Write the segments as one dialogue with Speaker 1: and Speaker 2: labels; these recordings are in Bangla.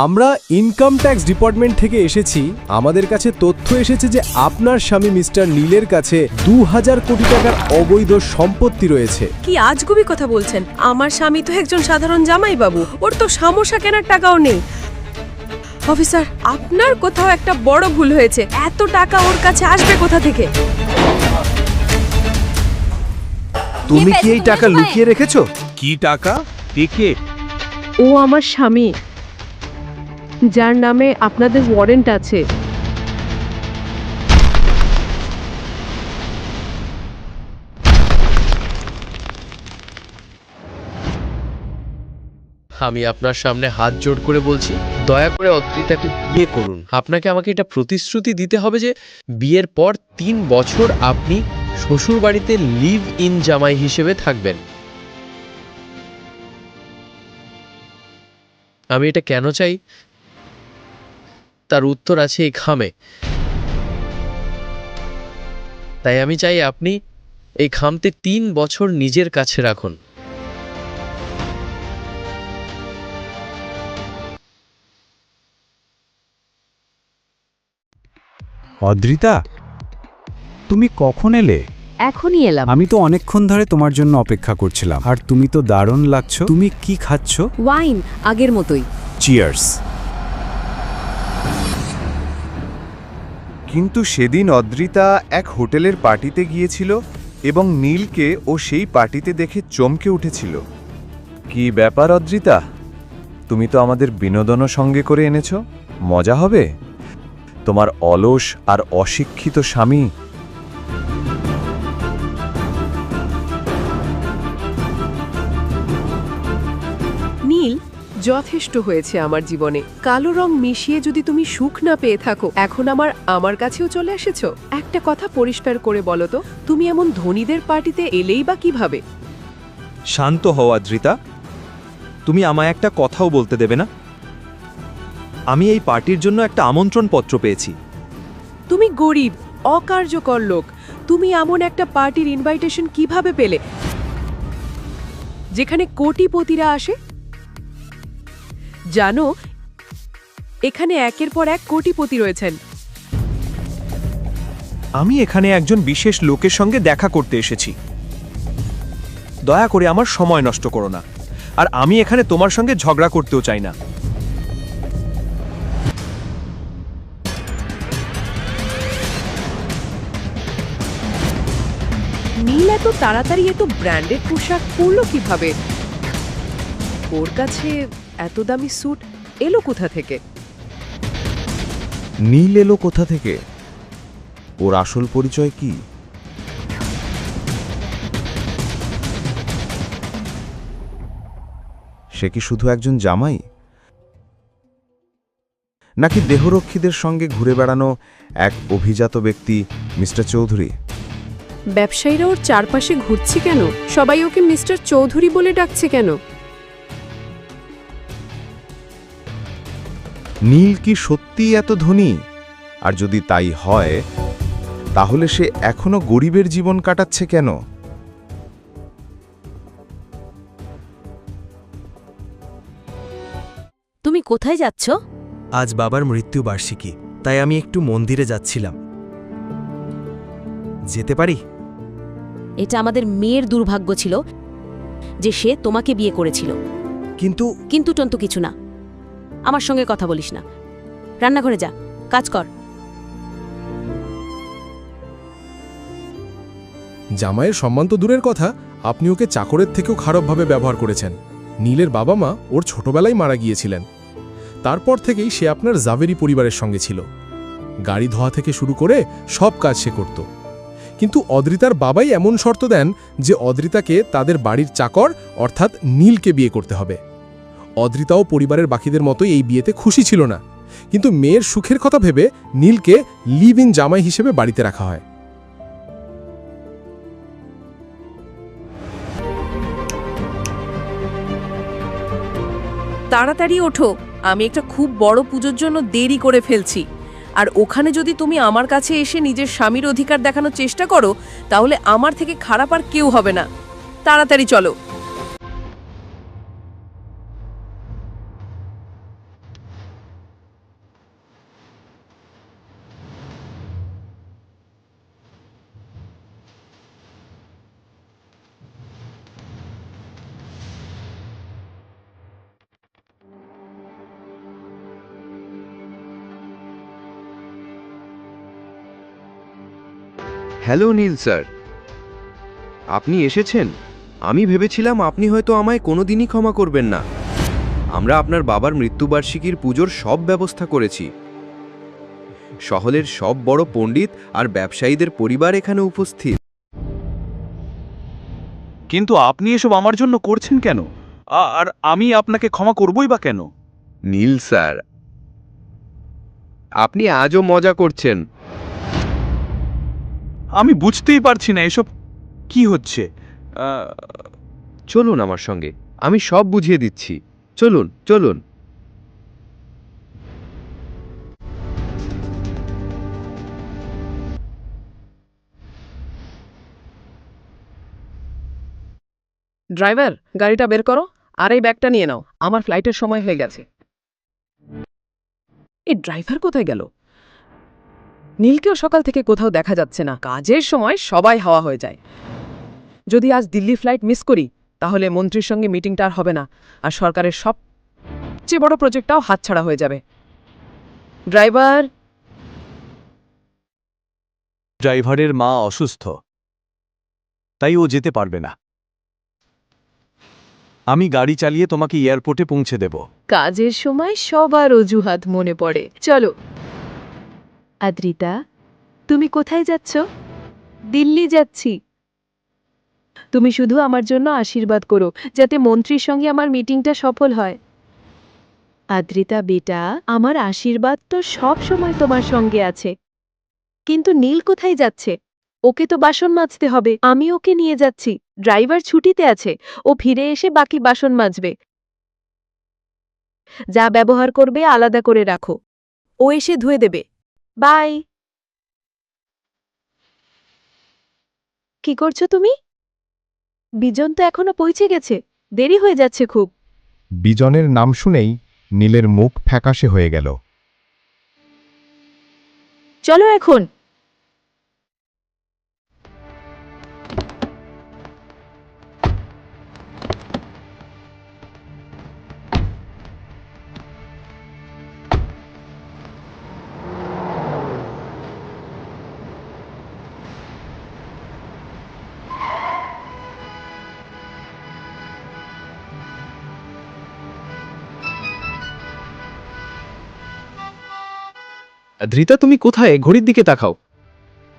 Speaker 1: আমরা ইনকাম ট্যাক্স ডিপার্টমেন্ট থেকে এসেছি। আমাদের কাছে তথ্য এসেছে যে আপনার স্বামী মিস্টার নীলের কাছে দু হাজার কোটি টাকার অবৈধ সম্পত্তি রয়েছে।
Speaker 2: কি আজগুবি কথা বলছেন? আমার স্বামী তো একজন সাধারণ জামাই বাবু ওর তো সামোসা কেনার টাকাও নেই। অফিসার আপনার কোথাও একটা বড় ভুল হয়েছে। এত টাকা ওর কাছে আসবে কোথা থেকে?
Speaker 3: তুমি কি এই টাকা লুকিয়ে রেখেছো?
Speaker 4: কি টাকা? দেখে
Speaker 2: ও আমার স্বামী। যার নামে আপনাদের ওয়ারেন্ট আছে।
Speaker 5: আমি আপনার সামনে হাত জোড় করে বলছি, দয়া করে অদ্রিতাকে বিয়ে করুন। আপনাকে আমাকে এটা প্রতিশ্রুতি দিতে হবে যে বিয়ের পর তিন বছর আপনি শ্বশুর বাড়িতে লিভ ইন জামাই হিসেবে থাকবেন। আমি এটা কেন চাই? তার উত্তর আছে এই খামে। তাই আমি চাই আপনি এই খামতে তিন বছর নিজের কাছে রাখুন।
Speaker 6: অদ্রিতা তুমি কখন এলে?
Speaker 7: এখনই এলাম।
Speaker 6: আমি তো অনেকক্ষণ ধরে তোমার জন্য অপেক্ষা করছিলাম। আর তুমি তো দারুণ লাগছো। তুমি কি খাচ্ছ?
Speaker 7: ওয়াইন আগের মতোই।
Speaker 6: চিয়ার্স
Speaker 3: কিন্তু সেদিন অদ্রিতা এক হোটেলের পার্টিতে গিয়েছিল এবং নীলকে ও সেই পার্টিতে দেখে চমকে উঠেছিল। কি ব্যাপার অদ্রিতা? তুমি তো আমাদের বিনোদনও সঙ্গে করে এনেছ। মজা হবে? তোমার অলস আর অশিক্ষিত স্বামী।
Speaker 2: নীল যথেষ্ট হয়েছে আমার জীবনে। কালো রং মিশিয়ে যদি তুমি সুখ না পেয়ে থাকো এখন আমার আমার কাছেও চলে এসেছ। একটা কথা পরিষ্কার করে বলো তো তুমি এমন ধনীদের পার্টিতে এলেই বা কীভাবে?
Speaker 8: শান্ত হও আদ্রিতা। তুমি আমায় একটা কথাও বলতে দেবে না। আমি এই পার্টির জন্য একটা আমন্ত্রণ পত্র পেয়েছি।
Speaker 2: তুমি গরিব অকার্যকর লোক। তুমি এমন একটা পার্টির ইনভাইটেশন কীভাবে পেলে? যেখানে কোটিপতিরা আসে জানো এখানে একের পর এক কোটিপতি রয়েছেন।
Speaker 8: আমি এখানে একজন বিশেষ লোকের সঙ্গে দেখা করতে এসেছি। দয়া করে আমার সময় নষ্ট করো না। আর আমি এখানে তোমার সঙ্গে ঝগড়া করতেও চাই না।
Speaker 2: নীল এত তাড়াতাড়ি এত ব্র্যান্ডেড পোশাক পরলো কীভাবে? ওর কাছে এত দামি স্যুট এলো কোথা থেকে?
Speaker 3: নীল এলো কোথা থেকে? ওর আসল পরিচয় কি? সে কি শুধু একজন জামাই? নাকি দেহরক্ষীদের সঙ্গে ঘুরে বেড়ানো এক অভিজাত ব্যক্তি মিস্টার চৌধুরী?
Speaker 2: ব্যবসায়ীরা ওর চারপাশে ঘুরছে কেন? সবাই ওকে মিস্টার চৌধুরী বলে ডাকছে কেন?
Speaker 3: নীল কি সত্যিই এত ধনী? আর যদি তাই হয় তাহলে সে এখনও গরিবের জীবন কাটাচ্ছে কেন?
Speaker 7: তুমি কোথায় যাচ্ছ?
Speaker 8: আজ বাবার মৃত্যুবার্ষিকী তাই আমি একটু মন্দিরে যাচ্ছিলাম। যেতে পারি?
Speaker 7: এটা আমাদের মেয়ের দুর্ভাগ্য ছিল যে সে তোমাকে বিয়ে করেছিল।
Speaker 8: কিন্তু
Speaker 7: কিন্তু টন্তু কিছু না। আমার সঙ্গে কথা বলিস না। রান্নাঘরে যা, কাজ কর।
Speaker 1: জামাইয়ের সম্মান তো দূরের কথা, আপনি ওকে চাকরের থেকেও খারাপভাবে ব্যবহার করেছেন। নীলের বাবা মা ওর ছোটবেলায় মারা গিয়েছিলেন। তারপর থেকেই সে আপনার জাভেরি পরিবারের সঙ্গে ছিল। গাড়ি ধোয়া থেকে শুরু করে সব কাজ সে করত। কিন্তু অদ্রিতার বাবাই এমন শর্ত দেন যে অদ্রিতাকে তাদের বাড়ির চাকর অর্থাৎ নীলকে বিয়ে করতে হবে। অদ্রিতাও পরিবারের বাকিদের মতোই এই বিয়েতে খুশি ছিল না। কিন্তু মেয়ের সুখের কথা ভেবে নীলকে লিভ ইন জামাই হিসেবে বাড়িতে রাখা হয়।
Speaker 2: তাড়াতাড়ি ওঠো, আমি একটা খুব বড় পুজোর জন্য দেরি করে ফেলছি। আর ওখানে যদি তুমি আমার কাছে এসে নিজের স্বামীর অধিকার দেখানোর চেষ্টা করো, তাহলে আমার থেকে খারাপ আর কেউ হবে না। তাড়াতাড়ি চলো।
Speaker 9: Hello Neel sir. আপনি এসেছেন? আমি ভেবেছিলাম আপনি হয়তো আমায় কোনোদিনই ক্ষমা করবেন না। আমরা আপনার বাবার মৃত্যুবার্ষিকীর পুজোর সব ব্যবস্থা করেছি। শহরের সব বড় পণ্ডিত আর ব্যবসায়ীদের পরিবার এখানে উপস্থিত।
Speaker 10: কিন্তু আপনি এসব আমার জন্য করছেন কেন? আর আমি আপনাকে ক্ষমা করবই বা কেন?
Speaker 9: নীল স্যার আপনি আজও মজা করছেন।
Speaker 10: আমি বুঝতেই পারছি না এসব কি হচ্ছে।
Speaker 9: চলুন আমার সঙ্গে আমি সব বুঝিয়ে দিচ্ছি। চলুন চলুন।
Speaker 2: ড্রাইভার গাড়িটা বের করো আর এই ব্যাগটা নিয়ে নাও। আমার ফ্লাইটের সময় হয়ে গেছে। এই ড্রাইভার কোথায় গেল? নীলকেও সকাল থেকে কোথাও দেখা যাচ্ছে না। কাজের সময় সবাই হাওয়া হয়ে যায়। যদি আজ দিল্লি ফ্লাইট মিস করি তাহলে মন্ত্রীর সঙ্গে মিটিংটা আর হবে না আর সরকারের সবচেয়ে বড় প্রজেক্টটাও হাতছাড়া হয়ে যাবে। ড্রাইভার?
Speaker 8: ড্রাইভারের মা অসুস্থ। তাই ও যেতে পারবে না। আমি গাড়ি চালিয়ে তোমাকে এয়ারপোর্টে পৌঁছে দেব।
Speaker 2: কাজের সময় সবার অজুহাত মনে পড়ে। চলো। আদ্রিতা, তুমি কোথায় যাচ্ছ? দিল্লি যাচ্ছি। তুমি শুধু আমার জন্য আশীর্বাদ করো, যাতে মন্ত্রীর সঙ্গে আমার মিটিংটা সফল হয়। আদ্রিতা, বেটা, আমার আশীর্বাদ তো সব সময় তোমার সঙ্গে আছে। কিন্তু নীল কোথায় যাচ্ছে? ওকে তো বাসন মাজতে হবে। আমি ওকে নিয়ে যাচ্ছি। ড্রাইভার ছুটিতে আছে। ও ফিরে এসে বাকি বাসন মাজবে। যা ব্যবহার করবে আলাদা করে রাখো। ও এসে ধুয়ে দেবে। বাই কি করছ তুমি? বিজন তো এখনও পৌঁছে গেছে। দেরি হয়ে যাচ্ছে খুব।
Speaker 3: বিজনের নাম শুনেই নীলের মুখ ফ্যাকাশে হয়ে গেল।
Speaker 7: চলো এখন।
Speaker 5: ধৃতা তুমি কোথায়? ঘড়ির দিকে তাকাও।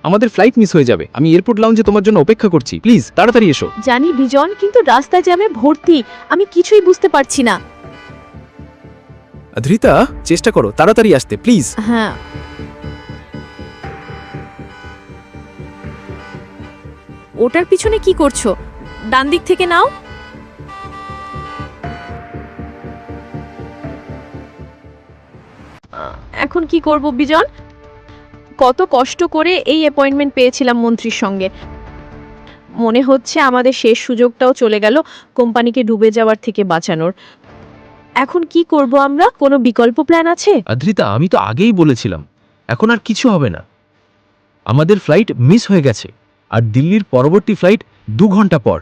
Speaker 5: আমাদের ফ্লাইট মিস হয়ে যাবে। আমি এয়ারপোর্ট লাউঞ্জে তোমার জন্য অপেক্ষা করছি। প্লিজ তাড়াতাড়ি এসো।
Speaker 7: জানি বিজন কিন্তু রাস্তা জ্যামে ভর্তি আমি কিছুই বুঝতে পারছি না।
Speaker 5: ধৃতা চেষ্টা করো তাড়াতাড়ি আসতে প্লিজ
Speaker 7: হ্যাঁ। ওটার পিছনে কি করছ? ডান দিক থেকে নাও। এখন কি করব, বিজন? কত কষ্ট করে এই অ্যাপয়েন্টমেন্ট পেয়েছিলাম মন্ত্রীর সঙ্গে। মনে হচ্ছে আমাদের শেষ সুযোগটাও চলে গেল কোম্পানিকে ডুবে যাওয়ার থেকে বাঁচানোর। এখন কি করব আমরা? কোনো বিকল্প প্ল্যান আছে?
Speaker 5: ধৃতা আমি তো আগেই বলেছিলাম, এখন আর কিছু হবে না। আমাদের ফ্লাইট মিস হয়ে গেছে, আর দিল্লির পরবর্তী ফ্লাইট দু ঘণ্টা পর।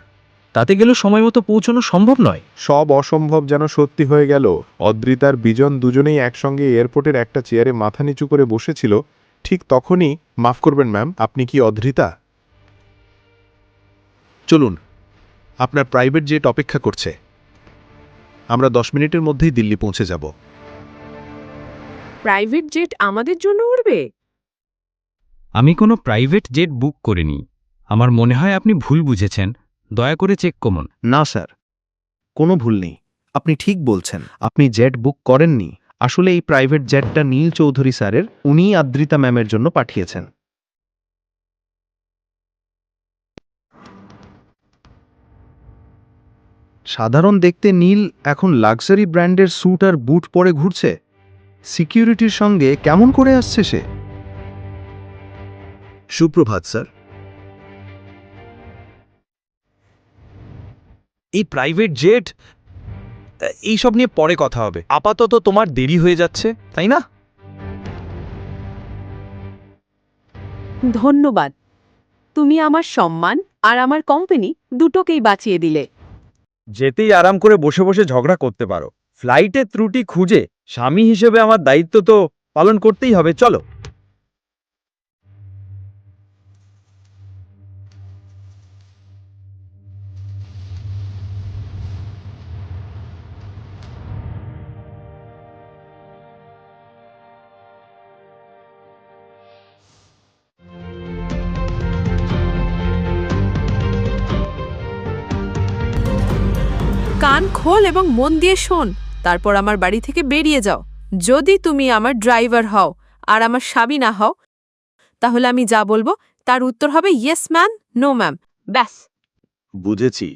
Speaker 5: তাতে গেলেও সময় মতো পৌঁছানো সম্ভব নয়।
Speaker 3: সব অসম্ভব যেন সত্যি হয়ে গেল। অদ্রিতার বিজন দুজনেই একসঙ্গে এয়ারপোর্টের একটা চেয়ারে মাথা নিচু করে বসেছিল। ঠিক তখনই মাফ করবেন ম্যাম আপনি কি অদ্রিতা? চলুন আপনার প্রাইভেট জেট অপেক্ষা করছে। আমরা দশ মিনিটের মধ্যেই দিল্লি পৌঁছে যাব।
Speaker 2: প্রাইভেট জেট আমাদের জন্য উড়বে?
Speaker 11: আমি কোনো প্রাইভেট জেট বুক করিনি। আমার মনে হয় আপনি ভুল বুঝেছেন। দয়া করে চেক কমন
Speaker 12: না স্যার। কোনো ভুল নেই। আপনি ঠিক বলছেন। আপনি জেট বুক করেননি। আসলে এই প্রাইভেট জেটটা নীল চৌধুরী স্যারের উনিই আদ্রিতা ম্যামের জন্য পাঠিয়েছেন। সাধারণ দেখতে নীল এখন লাক্সারি ব্র্যান্ডের স্যুট আর বুট পরে ঘুরছে। সিকিউরিটির সঙ্গে কেমন করে আসছে সে? সুপ্রভাত স্যার।
Speaker 8: এই প্রাইভেট জেট এইসব নিয়ে পরে কথা হবে। আপাতত তোমার দেরি হয়ে যাচ্ছে তাই না?
Speaker 2: ধন্যবাদ। তুমি আমার সম্মান আর আমার কোম্পানি দুটোকেই বাঁচিয়ে দিলে।
Speaker 10: যেতেই আরাম করে বসে বসে ঝগড়া করতে পারো। ফ্লাইটে ত্রুটি খুঁজে স্বামী হিসেবে আমার দায়িত্ব তো পালন করতেই হবে চলো।
Speaker 2: কান খোল এবং মন দিয়ে শোন। তারপর আমার বাড়ি থেকে বেরিয়ে যাও। যদি তুমি আমার ড্রাইভার হও আর আমার স্বামী না হও তাহলে আমি যা বলব তার উত্তর হবে ইয়েস ম্যাম নো ম্যাম ব্যাস।
Speaker 9: বুঝেছি।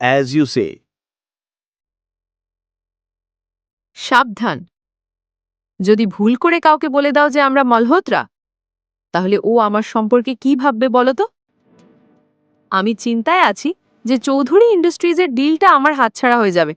Speaker 9: অ্যাজ ইউ সে
Speaker 2: সাবধান। যদি ভুল করে কাউকে বলে দাও যে আমরা মলহোত্রা তাহলে ও আমার সম্পর্কে কি ভাববে বলো তো? আমি চিন্তায় আছি যে চৌধুরী ইন্ডাস্ট্রিজের ডিলটা আমার হাতছাড়া হয়ে যাবে।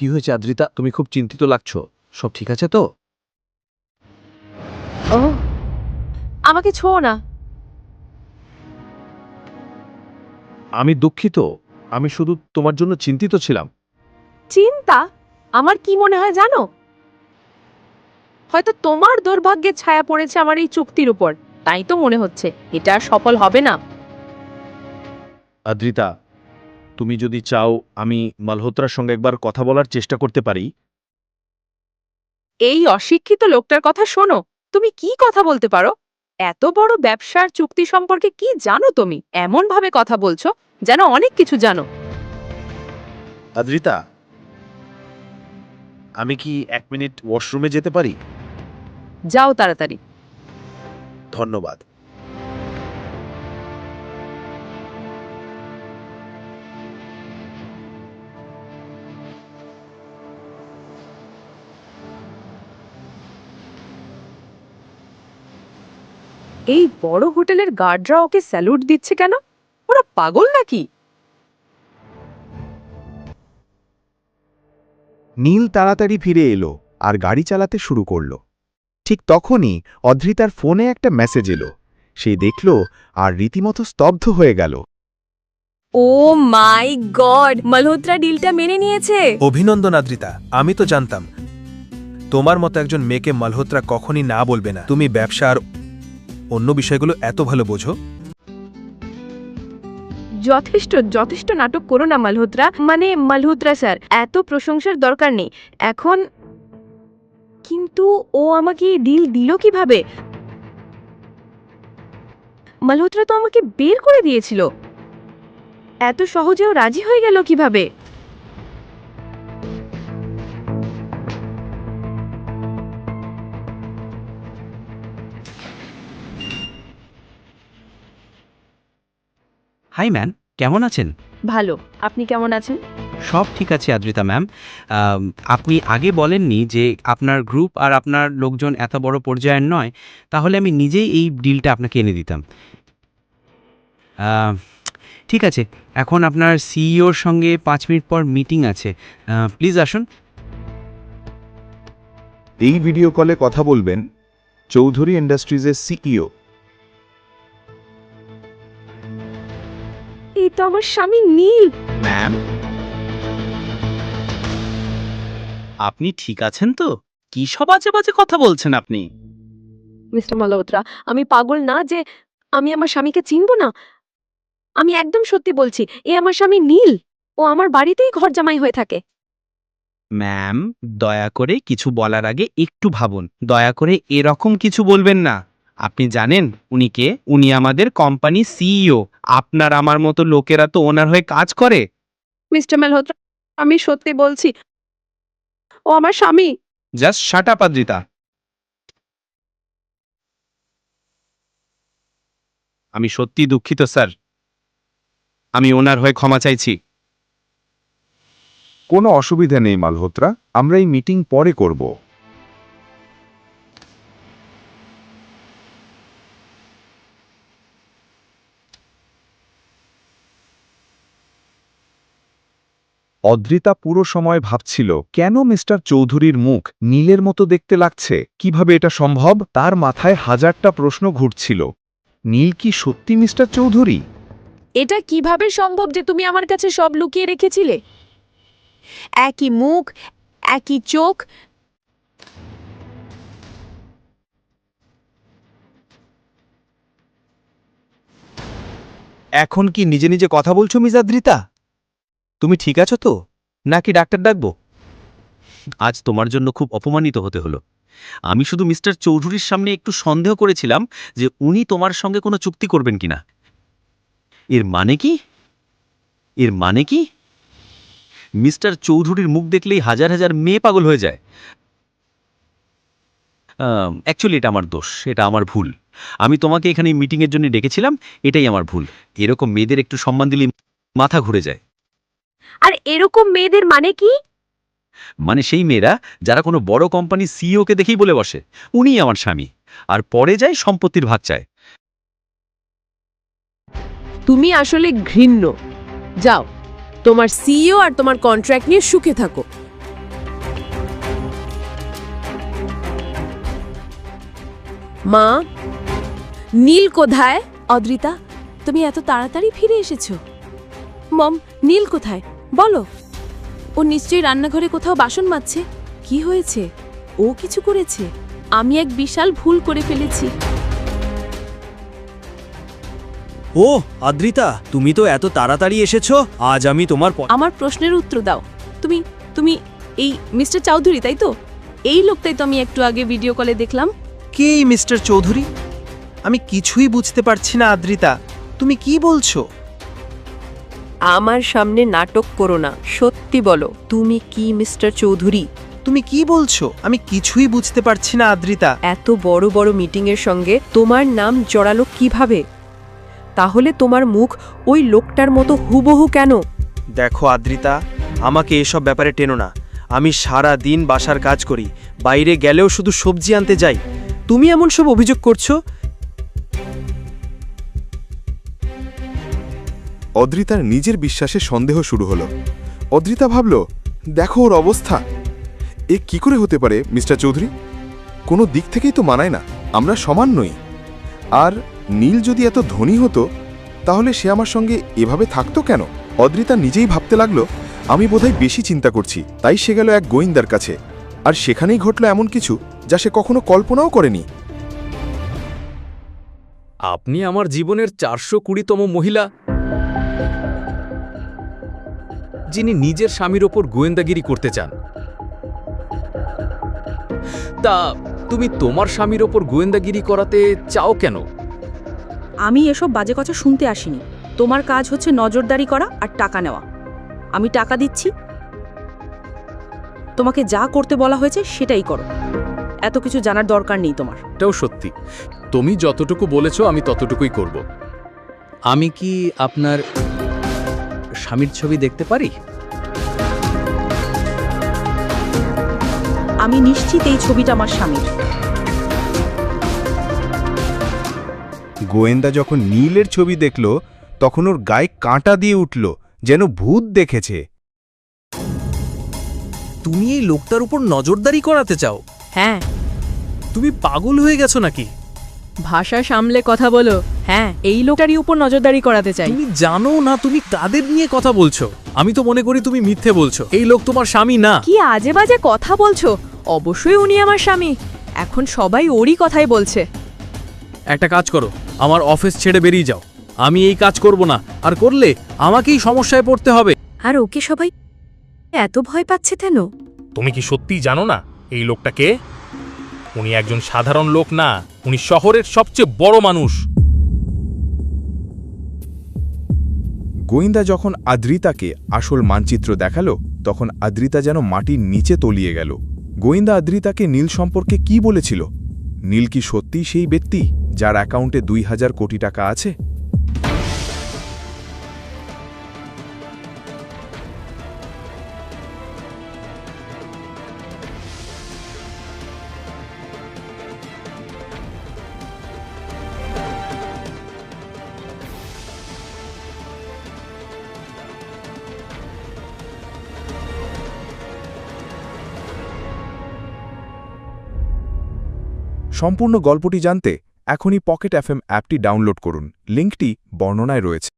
Speaker 9: কি হয়েছে আদ্রিতা? তুমি খুব চিন্তিত লাগছো। সব ঠিক আছে তো?
Speaker 2: ও আমাকে ছোঁও না।
Speaker 9: আমি দুঃখিত। আমি শুধু তোমার জন্য চিন্তিত ছিলাম।
Speaker 2: চিন্তা? আমার কি মনে হয় জানো? হয়তো তোমার দুর্ভাগ্যের ছায়া পড়েছে আমার এই চুক্তির উপর। তাই তো মনে হচ্ছে। এটা আর সফল হবে না।
Speaker 9: আদ্রিতা তুমি যদি চাও আমি মালহোত্রার সঙ্গে একবার কথা বলার চেষ্টা করতে পারি।
Speaker 2: এই অশিক্ষিত লোকটার কথা শোনো। তুমি কি কথা বলতে পারো? এত বড় ব্যবসার চুক্তি সম্পর্কে কি জানো তুমি? এমন ভাবে কথা বলছো যেন অনেক কিছু জানো।
Speaker 9: আদ্রিতা আমি কি এক মিনিট ওয়াশরুমে যেতে পারি?
Speaker 2: যাও তাড়াতাড়ি।
Speaker 9: ধন্যবাদ।
Speaker 2: এই বড় হোটেলের গার্ডরা ওকে স্যালুট দিচ্ছে কেন? ওরা পাগল নাকি?
Speaker 3: নীল তাড়াতাড়ি ফিরে এলো আর গাড়ি চালাতে শুরু করল। ঠিক তখনই অধৃতার ফোনে একটা মেসেজ এলো। সে দেখল আর রীতিমতো স্তব্ধ হয়ে গেল।
Speaker 2: ও মাই গড মালহোত্রা ডিলটা মেনে নিয়েছে।
Speaker 8: অভিনন্দন আদ্রিতা আমি তো জানতাম। তোমার মতো একজন মেয়েকে মালহোত্রা কখনই না বলবে না। তুমি ব্যবসা আর অন্য বিষয়গুলো এত ভালো বোঝো?
Speaker 13: যথেষ্ট যথেষ্ট নাটক করো না মালহোত্রা। মানে মালহোত্রা স্যার, এত প্রশংসার দরকার নেই। এখন কিন্তু ও আমাকে ডিল দিল কীভাবে? মালহোত্রা তো আমাকে বের করে দিয়েছিল। এত সহজেও রাজি হয়ে গেল কীভাবে?
Speaker 11: হাই ম্যাম কেমন আছেন?
Speaker 13: ভালো। আপনি কেমন আছেন?
Speaker 11: সব ঠিক আছে আদ্রিতা ম্যাম আপনি আগে বলেননি যে আপনার গ্রুপ আর আপনার লোকজন এত বড় পর্যায়ের নয় তাহলে আমি নিজেই এই ডিলটা আপনাকে এনে দিতাম। ঠিক আছে এখন আপনার সিইওর সঙ্গে পাঁচ মিনিট পর মিটিং আছে। প্লিজ আসুন।
Speaker 3: এই ভিডিও কলে কথা বলবেন চৌধুরী ইন্ডাস্ট্রিজের সিইও
Speaker 13: তো আমার স্বামী নীল।
Speaker 11: ম্যাম। আপনি ঠিক আছেন তো? কি সব আজে বাজে কথা বলছেন আপনি?
Speaker 13: মিস্টার মালহোত্রা আমি পাগল না যে আমি আমার স্বামীকে চিনব না? আমি একদম সত্যি বলছি এ আমার স্বামী নীল। ও আমার বাড়িতেই ঘর জামাই হয়ে থাকে।
Speaker 11: ম্যাম দয়া করে কিছু বলার আগে একটু ভাবুন। দয়া করে এরকম কিছু বলবেন না। আপনি জানেন উনি কে? উনি আমাদের কোম্পানি সিইও আপনার আমার মতো লোকেরা তো ওনার হয়ে কাজ করে।
Speaker 2: মিস্টার মালহোত্রা আমি সত্যি বলছি ও আমার স্বামী।
Speaker 11: Just shut up Adrita. আমি সত্যি দুঃখিত স্যার। আমি ওনার হয়ে ক্ষমা চাইছি।
Speaker 3: কোনো অসুবিধা নেই মালহোত্রা। আমরা এই মিটিং পরে করব। অদ্রিতা পুরো সময় ভাবছিল কেন মিস্টার চৌধুরীর মুখ নীলের মতো দেখতে লাগছে? কীভাবে এটা সম্ভব? তার মাথায় হাজারটা প্রশ্ন ঘুরছিল। নীল কি সত্যি মিস্টার চৌধুরী?
Speaker 7: এটা কীভাবে সম্ভব যে তুমি আমার কাছে সব লুকিয়ে রেখেছিলে? একই মুখ একই চোখ?
Speaker 11: এখন কি নিজে নিজে কথা বলছো মিস আদ্রিতা? তুমি ঠিক আছো তো? নাকি ডাক্তার ডাকবো? আজ তোমার জন্য খুব অপমানিত হতে হলো। আমি শুধু মিস্টার চৌধুরীর সামনে একটু সন্দেহ করেছিলাম যে উনি তোমার সঙ্গে কোনো চুক্তি করবেন কিনা। এর মানে কি? এর মানে কি? মিস্টার চৌধুরীর মুখ দেখলেই হাজার হাজার মেয়ে পাগল হয়ে যায়। অ্যাকচুয়ালি এটা আমার দোষ, এটা আমার ভুল। আমি তোমাকে এখানে মিটিংয়ের জন্য ডেকেছিলাম, এটাই আমার ভুল। এরকম মেয়েদের একটু সম্মান দিলে মাথা ঘুরে যায়।
Speaker 7: আর এরকম মেয়েদের মানে কি?
Speaker 11: মানে সেই মেয়েরা যারা কোনো বড় কোম্পানির সিইওকে দেখেই বলে বসে। উনিই আমার স্বামী। আর পরে যায় সম্পত্তির ভাগ চায়।
Speaker 14: তুমি আসলে ঘৃণ্য। যাও তোমার সিইও আর তোমার কন্ট্রাক্ট নিয়ে সুখে থাকো। মা নীল কোথায়? অদ্রিতা তুমি এত তাড়াতাড়ি ফিরে এসেছ। মম নীল কোথায়? বলো। ও নিশ্চয়ই রান্নাঘরে কোথাও বাসন মাজছে। কি হয়েছে? ও কিছু করেছে? আমি এক বিশাল ভুল করে ফেলেছি।
Speaker 8: ও আদ্রিতা তুমি তো এত তাড়াতাড়ি এসেছ। আজ আমি তোমার প-
Speaker 14: আমার প্রশ্নের উত্তর দাও। তুমি তুমি এই মিস্টার চৌধুরী তাই তো? এই লোকটাই তো আমি একটু আগে ভিডিও কলে দেখলাম।
Speaker 12: কে এই মিস্টার চৌধুরী? আমি কিছুই বুঝতে পারছি না আদ্রিতা। তুমি কি বলছো?
Speaker 2: আমার সামনে নাটক করো না। সত্যি বলো তুমি কি মিস্টার চৌধুরী?
Speaker 12: তুমি কি বলছো? আমি কিছুই বুঝতে পারছি না আদ্রিতা।
Speaker 2: এত বড় বড় মিটিংয়ের সঙ্গে তোমার নাম জড়ালো কীভাবে? তাহলে তোমার মুখ ওই লোকটার মতো হুবহু কেন?
Speaker 8: দেখো আদ্রিতা আমাকে এসব ব্যাপারে টেনো না। আমি সারা দিন বাসার কাজ করি বাইরে গেলেও শুধু সবজি আনতে যাই। তুমি এমন সব অভিযোগ করছ?
Speaker 3: অদ্রিতার নিজের বিশ্বাসে সন্দেহ শুরু হলো। অদ্রিতা ভাবল, দেখো ওর অবস্থা। এ কি করে হতে পারে, মিস্টার চৌধুরী? কোনো দিক থেকেই তো মানায় না, আমরা সমান নই। আর নীল যদি এত ধনী হতো, তাহলে সে আমার সঙ্গে এভাবে থাকতো কেন? অদ্রিতা নিজেই ভাবতে লাগল, আমি বোধহয় বেশি চিন্তা করছি। তাই সে গেল এক গোয়েন্দার কাছে। আর সেখানেই ঘটল এমন কিছু, যা সে কখনো কল্পনাও করেনি।
Speaker 15: আপনি আমার জীবনের চারশো কুড়িতম মহিলা। যিনি নিজের স্বামীর ওপর গোয়েন্দাগিরি করতে চান। তা তুমি তোমার স্বামীর ওপর গোয়েন্দাগিরি করাতে চাও কেন?
Speaker 16: আমি এসব বাজে কথা শুনতে আসিনি। তোমার কাজ হচ্ছে নজরদারি করা আর টাকা নেওয়া। আমি টাকা দিচ্ছি। তোমাকে যা করতে বলা হয়েছে সেটাই করো। এত কিছু জানার দরকার নেই তোমার।
Speaker 15: এটাও সত্যি। তুমি যতটুকু বলেছ আমি ততটুকুই করব। আমি কি আপনার স্বামীর ছবি দেখতে পারি?
Speaker 16: আমি নিশ্চিত এই ছবিটা আমার স্বামীর।
Speaker 17: গোয়েন্দা যখন নীলের ছবি দেখল তখন ওর গায়ে কাঁটা দিয়ে উঠল যেন ভূত দেখেছে।
Speaker 8: তুমি এই লোকটার উপর নজরদারি করাতে চাও?
Speaker 16: হ্যাঁ।
Speaker 8: তুমি পাগল হয়ে গেছো নাকি?
Speaker 16: ভাষা সামলে কথা বলো। হ্যাঁ এই লোকটারই উপর নজরদারি করাতে চাই।
Speaker 8: তুমি জানো না তুমি কাদের নিয়ে কথা বলছো? আমি তো মনে করি তুমি মিথ্যে বলছো। এই লোক তোমার স্বামী না।
Speaker 16: কি আজে বাজে কথা বলছো? অবশ্যই উনি আমার স্বামী। এখন সবাই ওরই কথাই বলছে।
Speaker 8: একটা কাজ করো আমার অফিস ছেড়ে বেরিয়ে যাও। আমি এই কাজ করব না। আর করলে আমাকেই সমস্যায় পড়তে হবে।
Speaker 16: আর ওকে সবাই এত ভয় পাচ্ছে কেন?
Speaker 1: তুমি কি সত্যিই জানো না এই লোকটাকে উনি একজন সাধারণ লোক না। উনি শহরের সবচেয়ে বড় মানুষ।
Speaker 3: গোয়েন্দা যখন আদ্রিতাকে আসল মানচিত্র দেখাল, তখন আদ্রিতা যেন মাটির নিচে তলিয়ে গেল। গোয়েন্দা আদ্রিতাকে নীল সম্পর্কে কি বলেছিল? নীল কি সত্যিই সেই ব্যক্তি যার অ্যাকাউন্টে দুই হাজার কোটি টাকা আছে? সম্পূর্ণ গল্পটি জানতে এখনই পকেট এফএম অ্যাপটি ডাউনলোড করুন। লিঙ্কটি বর্ণনায় রয়েছে।